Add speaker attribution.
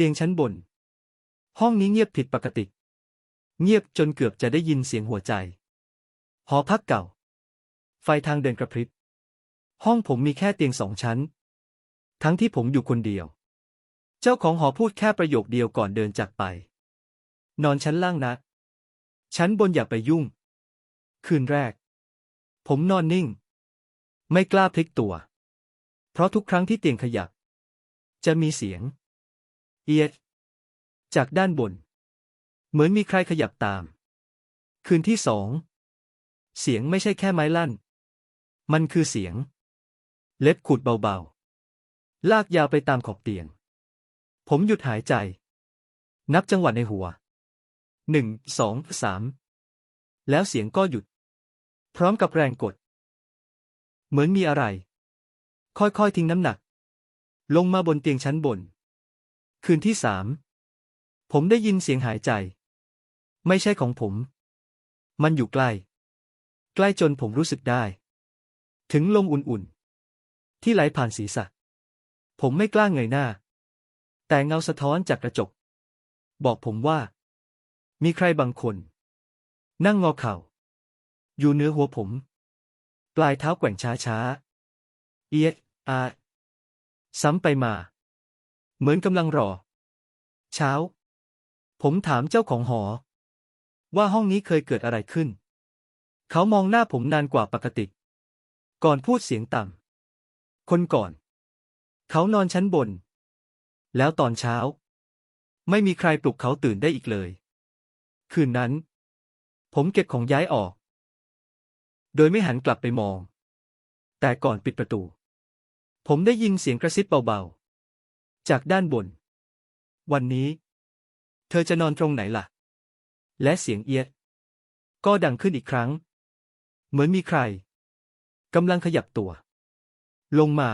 Speaker 1: เตียงชั้นบน ห้องนี้เงียบผิดปกติ เงียบจนเกือบจะได้ยินเสียงหัวใจ หอพักเก่า ไฟทางเดินกระพริบ ห้องผมมีแค่เตียงสองชั้น ทั้งที่ผมอยู่คนเดียว เจ้าของหอพูดแค่ประโยคเดียวก่อนเดินจากไป นอนชั้นล่างนะ ชั้นบนอย่าไปยุ่ง คืนแรก ผมนอนนิ่ง ไม่กล้าพลิกตัว เพราะทุกครั้งที่เตียงขยับ จะมีเสียง เอียด จากด้านบน เหมือนมีใครขยับตาม คืนที่สอง เสียงไม่ใช่แค่ไม้ลั่น มันคือเสียง เล็บขูดเบาๆ ลากยาวไปตามขอบเตียง ผมหยุดหายใจ นับจังหวะในหัว หนึ่ง สอง สาม แล้วเสียงก็หยุด พร้อมกับแรงกด เหมือนมีอะไร ค่อยๆทิ้งน้ำหนัก ลงมาบนเตียงชั้นบน คืนที่สามผมได้ยินเสียงหายใจ ไม่ใช่ของผม มันอยู่ใกล้ ใกล้จนผมรู้สึกได้ ถึงลมอุ่นๆ ที่ไหลผ่านศีรษะ ผมไม่กล้าเงยหน้า แต่เงาสะท้อนจากกระจก บอกผมว่า มีใครบางคน นั่งงอเข่า อยู่เหนือหัวผม ปลายเท้าแกว่งช้าๆ เอียดอาซ้ำไปมา เหมือนกำลังรอ เช้า ผมถามเจ้าของหอ ว่าห้องนี้เคยเกิดอะไรขึ้น เขามองหน้าผมนานกว่าปกติ ก่อนพูดเสียงต่ำ คนก่อน เขานอนชั้นบน แล้วตอนเช้า ไม่มีใครปลุกเขาตื่นได้อีกเลย คืนนั้น ผมเก็บของย้ายออก โดยไม่หันกลับไปมอง แต่ก่อนปิดประตู ผมได้ยินเสียงกระซิบเบาๆ จากด้านบน วันนี้ เธอจะนอนตรงไหนล่ะ และเสียงเอียด ก็ดังขึ้นอีกครั้ง เหมือนมีใครกำลังขยับตัว ลงมา